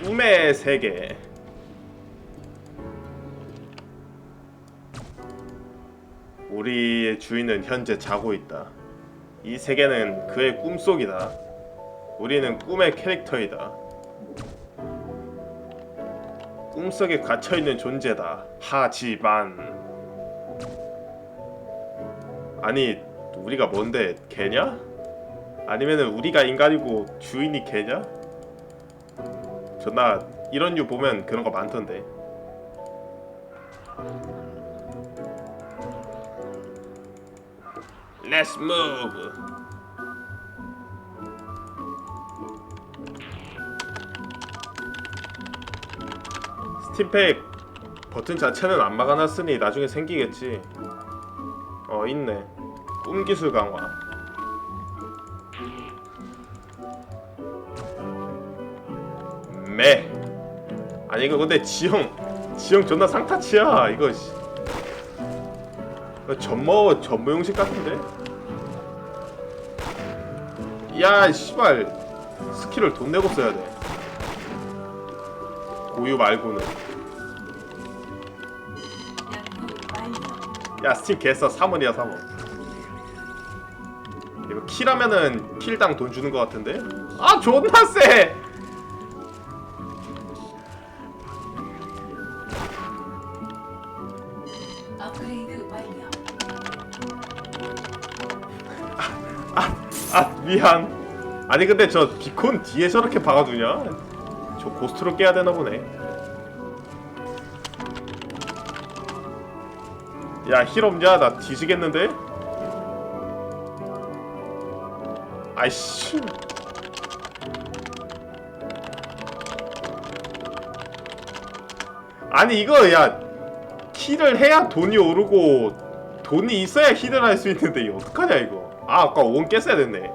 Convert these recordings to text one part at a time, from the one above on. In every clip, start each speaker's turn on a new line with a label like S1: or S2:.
S1: 꿈의 세계 우리의 주인은 현재 자고 있다. 이 세계는 그의 꿈속이다. 우리는 꿈의 캐릭터이다. 꿈속에 갇혀있는 존재다. 하지만 아니 우리가 뭔데 개냐? 아니면은 우리가 인간이고 주인이 개냐? 존나 이런 류 보면 그런 거 많던데. Let's. 스팀팩 버튼 자체는 안 막아놨으니 나중에 생기겠지. 어 있네. 꿈 기술 강화. 매. 아니 이거 근데 지형 지형 존나 상타치야 이거. 씨. 이거 전모 전모용식 같은데? 야 씨발 스킬을 돈 내고 써야 돼. 고유 말고는. 야 스팀 개써 3원이야 3원. 이거 킬하면은 킬당 돈 주는 것 같은데? 아 존나 세! 아 미안 아니 근데 저 비콘 뒤에 저렇게 박아두냐? 저 고스트로 깨야 되나 보네 야힐 없냐? 나 뒤지겠는데? 아이씨 아니 이거 야 힐을 해야 돈이 오르고 돈이 있어야 힐을 할 수 있는데 어떡하냐 이거 아 아까 원 깼어야 됐네.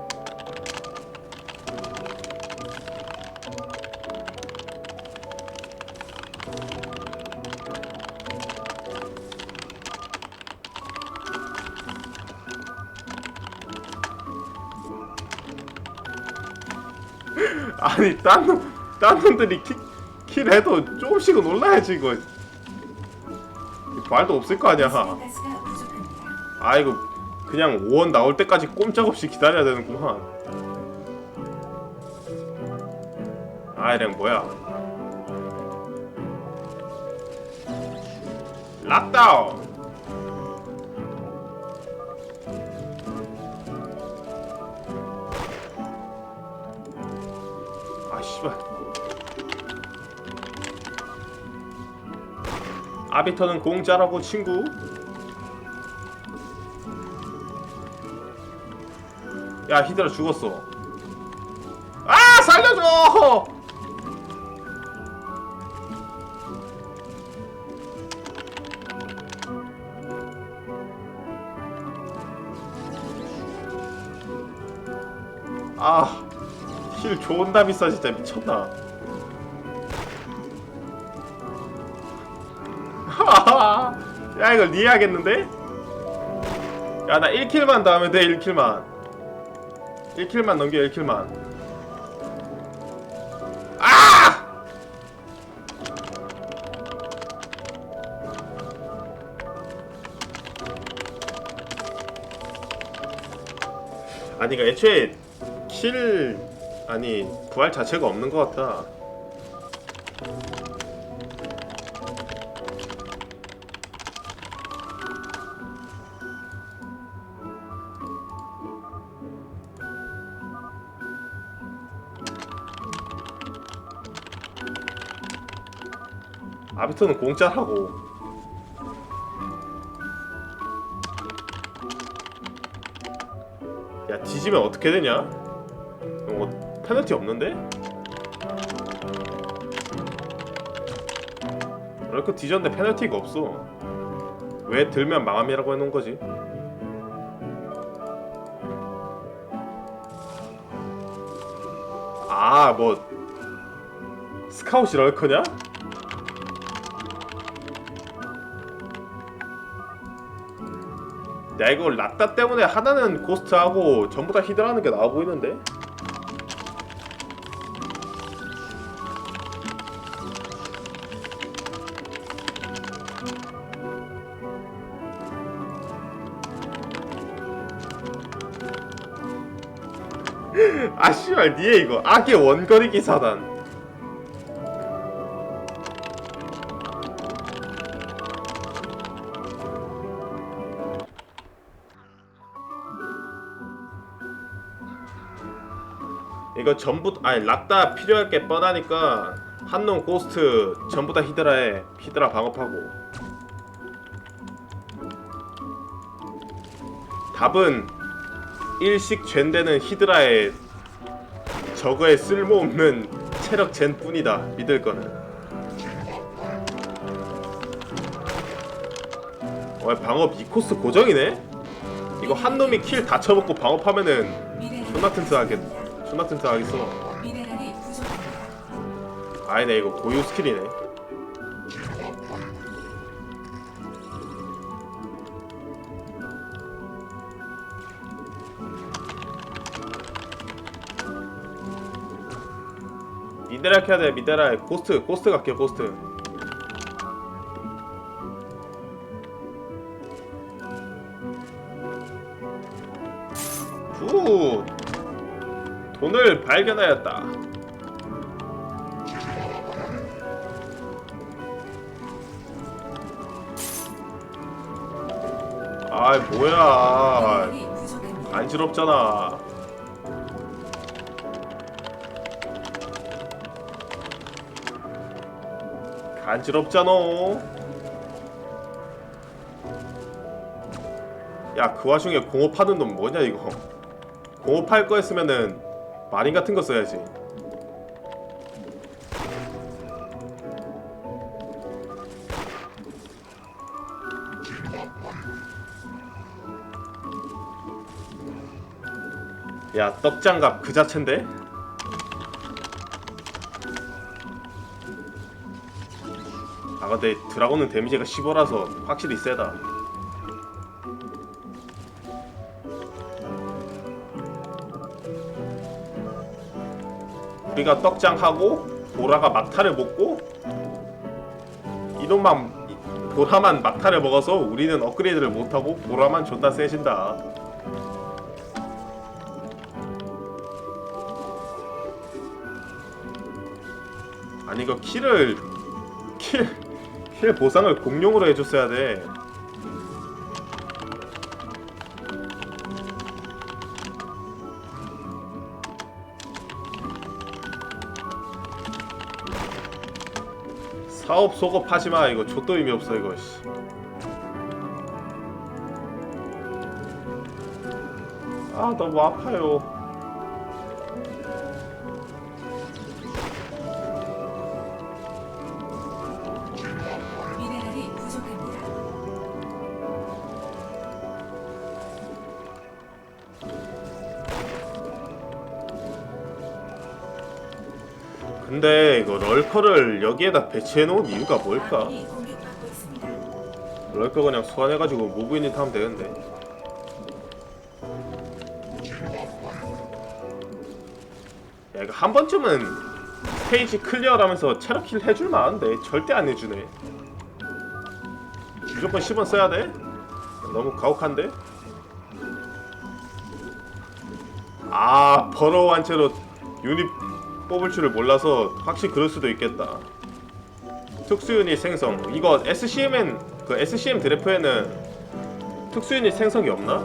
S1: 아니 딴, 놈, 딴 놈들이 킬, 킬해도 조금씩은 올라야지 이거. 말도 없을 거 아니야. 아 이거 그냥 5원 나올 때까지 꼼짝없이 기다려야 되는구만. 아 이랑 뭐야? 락다운! 아 씨발. 아비터는 공짜라고 친구 야 히드라 죽었어. 아 살려줘! 아힐 존나 비싸 진짜. 미쳤나 야 이거 리해야겠는데? 야 나 1킬만 더 하면 돼 1킬만 1킬만 넘겨 1킬만 아! 아니 그니까 애초에 킬 아니 부활 자체가 없는 것 같다 아비터는 공짜라고 야 뒤지면 어떻게 되냐? 뭐 페널티 없는데? 이렇게 뒤졌는데 페널티가 없어 왜 들면 망함이라고 해놓은 거지? 아뭐 스카웃이 럴커냐? 야 이거 락다 때문에 하나는 고스트하고 전부 다 히드라는 게 나오고 있는데? 아 씨발 니에 이거 악의 원거리 기사단 이거 전부 아니 락다 필요할 게 뻔하니까 한놈 고스트 전부 다 히드라에 히드라 방업하고. 답은 일식 젠되는 히드라에 저거에 쓸모없는 체력 젠 뿐이다 믿을 거는. 와 방업 2코스 고정이네? 이거 한 놈이 킬 다 쳐먹고 방업하면은 존나 튼튼하겠
S2: 부
S1: 튼튼하겠어.
S2: 미네랄이 부족합니다.
S1: 아니네 이거 고유 스킬이네. 미네랄 켜야 돼 미네랄. 고스트 고스트 갈게요 고스트. 굿 돈을 발견하였다. 아이 뭐야. 안쓰럽잖아. 간지럽잖아. 야 그 와중에 공업하는 놈 뭐냐 이거. 공업할 거였으면은 마린 같은 거 써야지 야 떡장갑 그 자체인데? 아 근데 드라곤은 데미지가 15라서 확실히 세다 우리가 떡장하고 보라가 막타를 먹고 이놈만 보라만 막타를 먹어서 우리는 업그레이드를 못하고 보라만 존나 세진다 아니 이거 킬을 킬, 킬 보상을 공룡으로 해줬어야 돼. 사업 소급 하지 마 이거 좆도 의미 없어 이거 씨. 아 너무 아파요. 근데 이거 럴커를 여기에다 배치해 놓은 이유가 뭘까? 럴커 그냥 소환해가지고 무브 유닛 하면 되는데 야 이거 한 번쯤은 스테이지 클리어라면서 체력킬 해줄 만한데 절대 안 해주네 무조건 10원 써야 돼? 너무 가혹한데? 아 버러워한 채로 유닛 뽑을 줄을 몰라서 확실히 그럴 수도 있겠다 특수 유닛 생성 이거 SCMN 그 SCM 드래프에는 특수 유닛 생성이 없나?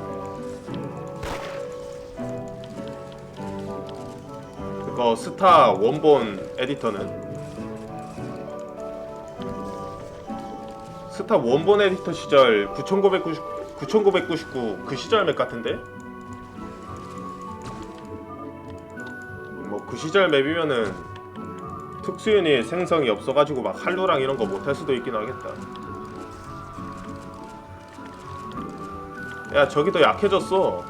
S1: 그거 스타 원본 에디터는 스타 원본 에디터 시절 9999 9999그 시절 맵 같은데? 시절 맵이면은 특수 유닛 생성이 없어가지고 막 할로랑 이런 거 못할 수도 있긴 하겠다. 야 저기 더 약해졌어.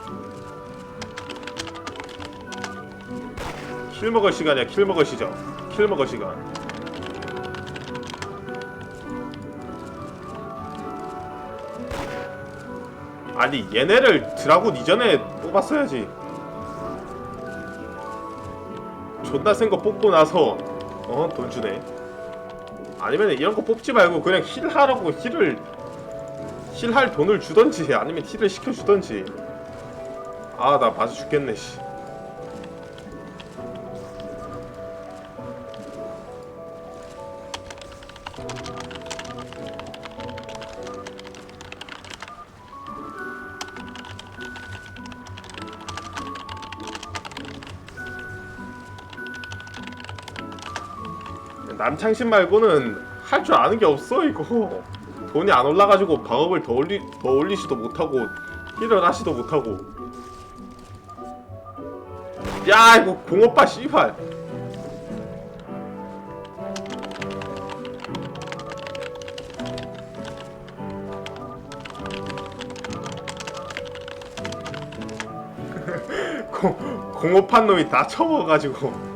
S1: 킬 먹을 시간이야 킬 먹을 시간. 킬 먹을 시간. 아니 얘네를 드라군 이전에 뽑았어야지. 존나 센 거 뽑고 나서 어 돈 주네. 아니면 이런 거 뽑지 말고 그냥 힐 하라고 힐을 힐할 돈을 주던지 아니면 힐을 시켜 주던지. 아 나 맞아 죽겠네 씨. 남창신 말고는 할 줄 아는 게 없어 이거. 돈이 안 올라가지고 방업을 더 올리 더 올리지도 못하고 하지도 못하고. 야 이거 공업파 씨발. 공, 공업한 놈이 다 쳐먹어가지고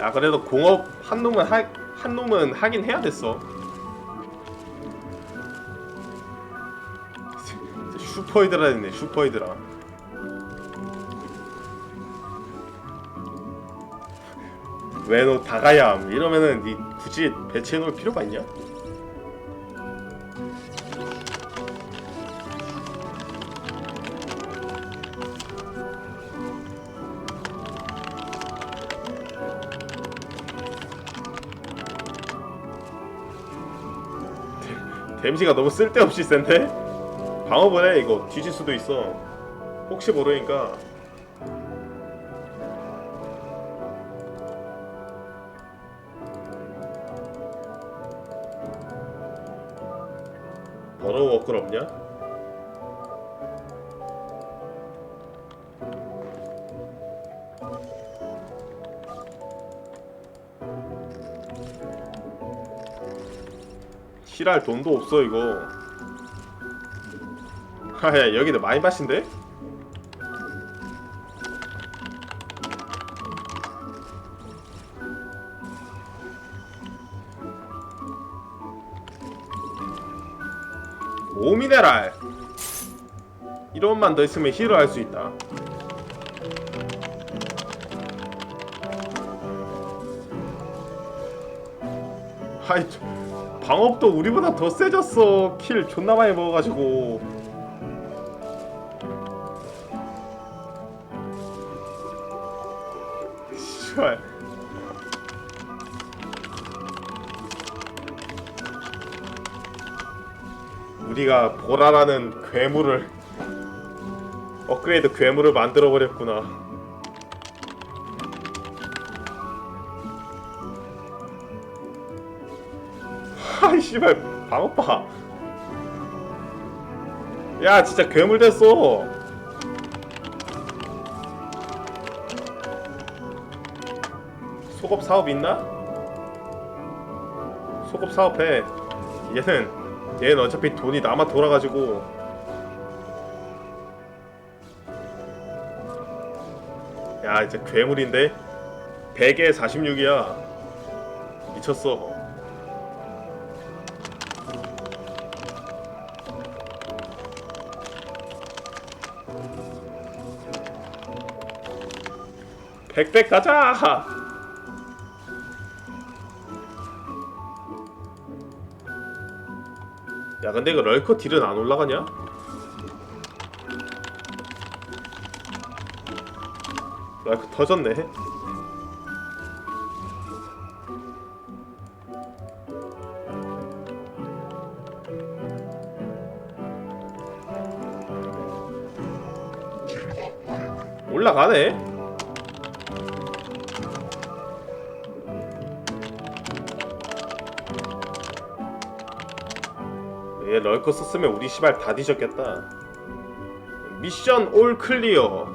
S1: 야 그래도 공업 한 놈은 하, 한 놈은 하긴 해야 됐어. 슈퍼히드라 했네 슈퍼히드라. 왜너 다가야 함? 이러면은 니 굳이 배치해 놓을 필요가 있냐? 데미지가 너무 쓸데없이 센데? 방어을 해 이거 뒤질 수도 있어 혹시 모르니까 더러워 없냐? 실할 돈도 없어 이거. 하야 여기도 많이 마신데? 오미네랄. 이런만 더 있으면 힐을 할 수 있다. 하이 저- 방업도 우리보다 더 세졌어. 킬 존나 많이 먹어가지고. 씨발. 우리가 보라라는 괴물을 업그레이드 괴물을 만들어 버렸구나. 씨발 방어파. 야 진짜 괴물 됐어. 소급 사업 있나? 소급 사업해. 얘는 얘는 어차피 돈이 남아 돌아가지고 야 이제 괴물인데 100에 46이야 미쳤어 백백 가자 야 근데 이거 럴커 딜은 안 올라가냐? 럴커 터졌네 올라가네 얘 럴커 썼으면 우리 시발 다 뒤졌겠다. 미션 올 클리어.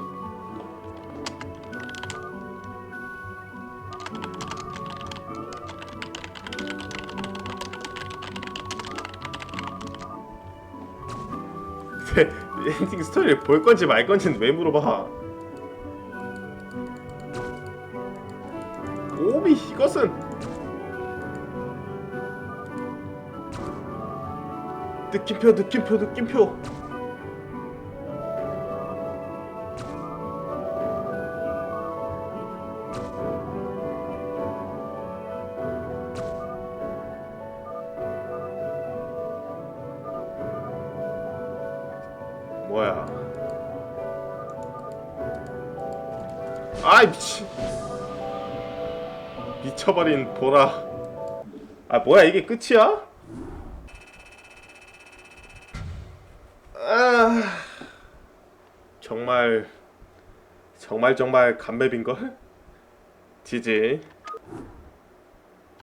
S1: 왜 엔딩 스토리를 볼 건지 말 건지는 왜 물어봐? 이것은 느낌표 느낌표 느낌표. 뭐야? 아이 미친 미쳐버린 보라 아 뭐야 이게 끝이야? 아 정말 정말 정말 감맵인 걸? 지지